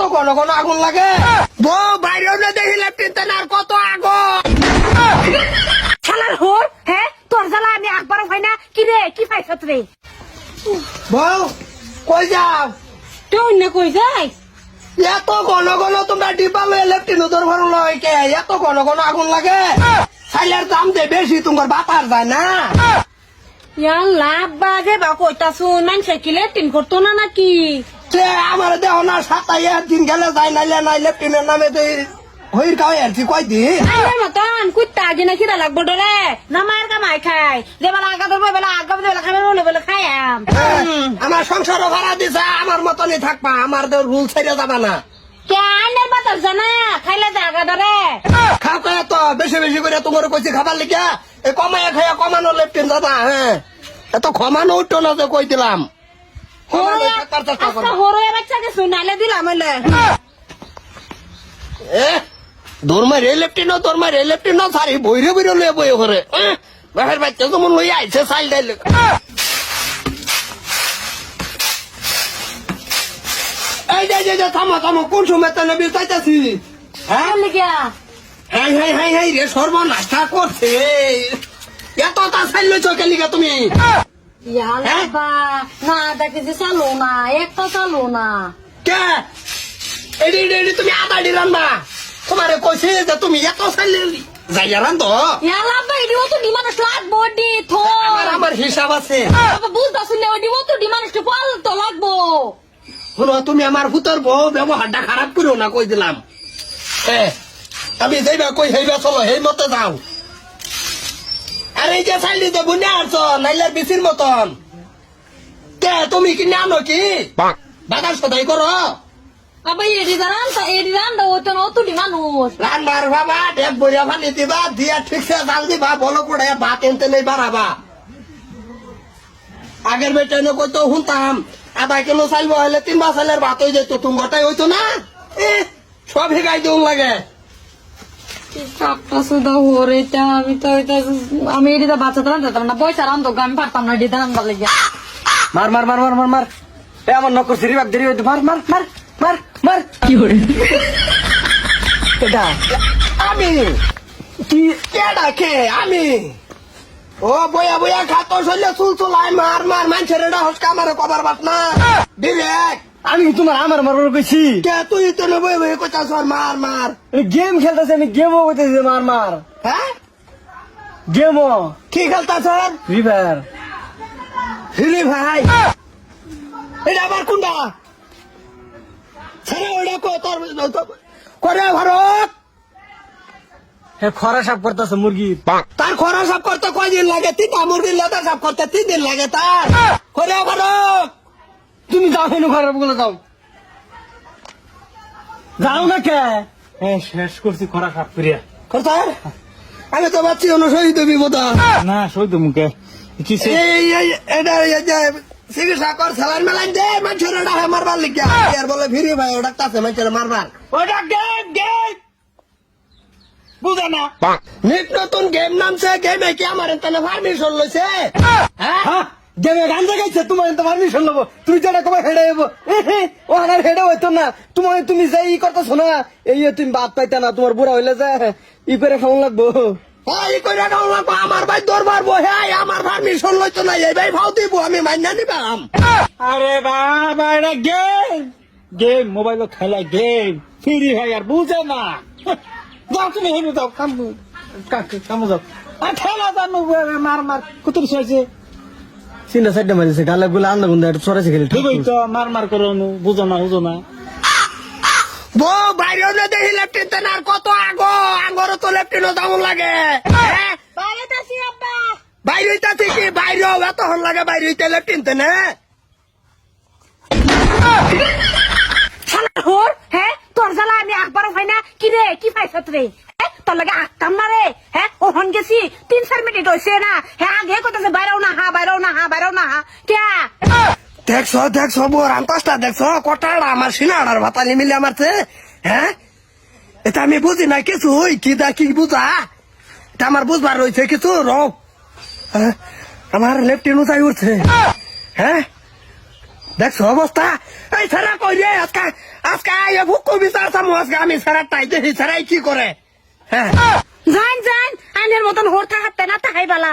এত ঘন ঘন আগুন লাগে। বউ বাইরেও না দেখি লেফটেন্ট আর কত আগুন? শালার হোর হ্যাঁ? তোর জ্বালা আমি একবারও হয় না। কি রে কি পাইছত রে বউ কই যাও? তুই অন্য কই যাই? এত ঘন ঘন তোমরা ডিব্বা লয়ে লেফটেন্ট তোর ঘর লয় কে? এত ঘন ঘন আগুন লাগে। সাইলের দাম দে বেশি তোমার বাতার যায় না। ইয়াল্লা বাজে বা কইতা শুন মানুষে কি লেটিন করতো না নাকি? আমার দেহ না সাতাই দিন গেলে যাই নাইলে নাই লেফটেন্টের নামে হইর কাউ এরছি কয় দিন? আইনের মতন কুত্তা আগে না খিদা লাগবো ডরে না মায়ের কামাই খাই। যে বেলা আগা ধরবো বেলা আগা বেলা খাবে বলে বলে খাই আম। আমার সংসারও ভাড়া দিছে আমার মতনই থাকবা আমার তো রুল ছেড়ে যাবা না। কে আইনের বাতাস জানা? খাইলে জাগা ধরে। খাও কে তো বেশি বেশি করে তোমার কইছি খাবার লিখা। এই কমায় খাইয়া কমানো লেফটেন যাবা হ্যাঁ। এত ক্ষমানো উঠতো না তো কই দিলাম। কমানো থাকার চেষ্টা করো। আজকে হরো বাচ্চাকে শুনাইলে দিলাম হইলে এ দৌড়মা রে লেফটেন দৌড়মা রে লেফটেন সারি বইরে বইরে লয়ে বই করে বাহের বাচ্চা আইছে সাইল ডাইল এই যে যে যে থামো থামো কোন সময় তাহলে হ্যাঁ? হাই হাই হাই হাই রে সর্বনাশা করছে। এত তা সাইল লইছ কেলিকা তুমি? না দেখে যে চালো না একটা চালো না। কে? এডি তুমি আদা ডি রান্না তোমারে কইছে যে তুমি এত যাইয়া রান্ধ। তো ডিমান্ড লাগবো ডি থো। আমার হিসাব আছে। বাবা বুঝতা শুনলে ওডিও তো ডিমান্ড পাল তো লাগবো। শোনো তুমি আমার ভূতর বউ ব্যবহারটা খারাপ করো না কই দিলাম। এ, আমি যাইবা কই হইবা চলো সেই মতো যাও। আর এই যে চাইলি যে বুনে আছ নাইলার বিচির মতন। কে তুমি কিনে আনো কি? বাজার সদাই করো বাবা এডি দাঁড়ান তো এডি দাঁড়ান তো ওই তো নতুন মানুষ রান্নার বাবা ডেক বইয়া দিবা দিয়া ঠিকসে জাল দিবা বলো করে ভাত এনতে নেই বাড়াবা আগের বেটে কই তো শুনতাম আধা কিলো চাইব হলে তিন মাস ভাত হয়ে যেত তুমি গোটাই হইতো না? সব হেগাই দিউন লাগে। হরে আমি তো আমি এডিটা বাচ্চা দাঁড়ান যেতাম না। পয়সা রান আমি পারতাম না এডি দাঁড়ান ভালো লাগে মার মার মার মার মার মার। এ আমার নকর সিরি বাগ দেরি হইতো মার মার মার মার মার। কি করে এটা আমি কি আমি? ও বইয়া বইয়া খাতো শৈলে চুল চুলাই মার মার মানুষের এটা হসকা মারে কবার না বিবেক আমি কি তোমার আমার মারবার কইছি। কে তুই? তো বই বই কইতাছ মার মার। গেম খেলতেছে আমি গেমও কইতেছি মার মার। হ্যাঁ? গেমও। কি খেলতাছ? ফ্রি ফায়ার হিরি ভাই। এটা আবার কোনটা? ছেড়ে ওটা কো তোর করে ভারত। হে খরা সাপ করতেছে মুরগি তার খরা সাফ করতে কয়দিন লাগে? তিনটা মুরগির লেদা সাফ করতে তিন দিন লাগে তার। করে ভারত। তুমি যাও হেনু খরা বলে যাও যাও না কে? হ্যাঁ শেষ করছি খরা সাপ করিয়া। করতে আমি তো ভাবছি অনুসরিত বিপদ না তো মুখে চিকিৎসা কর দে মানুষের ওটা মারবার লিখা আর বলে ফিরি ভাই ওটা কাছে মানুষের মারবার। ওটা গেম গেম। বুঝে না? নিত নতুন গেম নামছে গেমে কি আমার এখানে পারমিশন লইছে? হ্যাঁ? হ্যাঁ? গেমে গান দেখাইছে তোমার তো পারমিশন নেব তুমি যেটা কবে হেডে যাব ও হানার হেডে হইতো না। তোমার তুমি যাই ই করতেছো না এই যে তুমি বাদ পাইতা না তোমার বুড়া হইলে যে ই করে খাওয়ান লাগবো। আমার ভাই দরবার বহে আমার পারমিশন লইতো না এই ভাই ভাও দিব আমি মাইনা নিবাম। আরে বাবা এটা গেম গেম মোবাইল খেলা গেম ফ্রি ফায়ার বুঝে না। যাও তুমি হেনু যাও কাম কামো যাও। আর খেলা জানো মার মার কুতুর চাইছে চিন্তা সাইডে মারিছে গালে গুলা আন্দা গুন্দা একটু সরাইছে খেলে ঠিক তো মার মার করো বুঝো না বুঝো না। বো বাইরে না দেখি লেফটেন্ট আর কত আগো আগরও তো লেফটেন্ট দাম লাগে। হ্যাঁ? বাইরে তাসি আব্বা। বাইরে হইতাছে কি? বাইরে এত হন লাগে বাইরে হইতে লেফটেন্ট না হোর হ্যাঁ? তোর জ্বালা আমি হয় না। কি রে কি পাইছত রে হ্যাঁ? তোর লাগে আটকাম না রে হ্যাঁ? ও হন গেছি তিন চার মিনিট হয়েছে না। হ্যাঁ আগে না বাইরেও না কে দেখছ দেখছ বোর আন্তাসটা দেখছ কটাড়া আমার সিনাড়ার ভাতালি মিলে আমারছে হ্যাঁ এটা আমি বুঝি না কিছু ওই কি দা কি বুঝা এটা আমার বুঝবার রয়েছে কিছু রব হ্যাঁ? আমার লেফটেন্ট উঠাই উঠছে। হ্যাঁ দেখছ অবস্থা এই ছাড়া কই রে আজকে আজকে আইয়ে ভুক বিচার চামু আজকে আমি ছাড়া টাইতে হি ছাড়াই কি করে হ্যাঁ যান যান আইনের মতন হোর থাকতে না তাহাই বালা।